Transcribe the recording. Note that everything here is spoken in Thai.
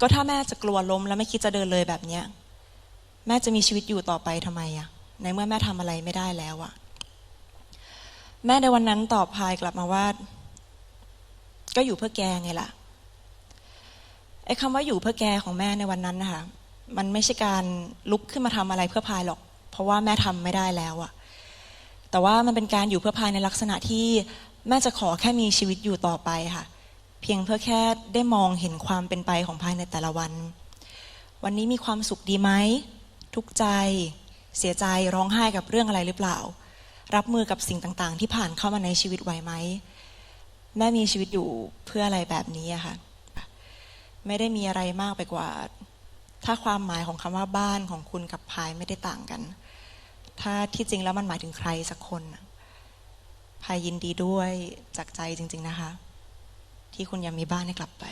ก็ถ้าแม่จะกลัวล้มแล้วไม่คิดจะเดินเลยแบบเนี้ย แม่จะมีชีวิตอยู่ต่อไปทำไมอะในเมื่อแม่ทำอะไรไม่ได้แล้วอะแม่ในวันนั้นตอบพายกลับมาว่า ก็อยู่เพื่อแกไงล่ะไอ้คำว่าอยู่เพื่อแกของแม่ในวันนั้นนะคะมันไม่ใช่การลุกขึ้นมาทำอะไรเพื่อพายหรอก เพราะว่าแม่ทำไม่ได้แล้วอะแต่ว่ามันเป็นการอยู่เพื่อพายในลักษณะที่แม่จะขอแค่มีชีวิตอยู่ต่อไปค่ะ พียงเพื่อแค่ได้มองเห็นความเป็นไปของพายในแต่ละวัน วันนี้มีความสุขดีไหม ทุกใจ เสียใจร้องไห้กับเรื่องอะไรหรือเปล่า รับมือกับสิ่งต่างๆ ที่ผ่านเข้ามาในชีวิตไหวไหม แม่มีชีวิตอยู่เพื่ออะไรแบบนี้อะค่ะ ไม่ได้มีอะไรมากไปกว่า ถ้าความหมายของคำว่าบ้านของคุณกับพายไม่ได้ต่างกัน ถ้าที่จริงแล้วมันหมายถึงใครสักคนพายยินดีด้วยจากใจจริง ๆนะคะ ที่คุณยังมีบ้านให้กลับไป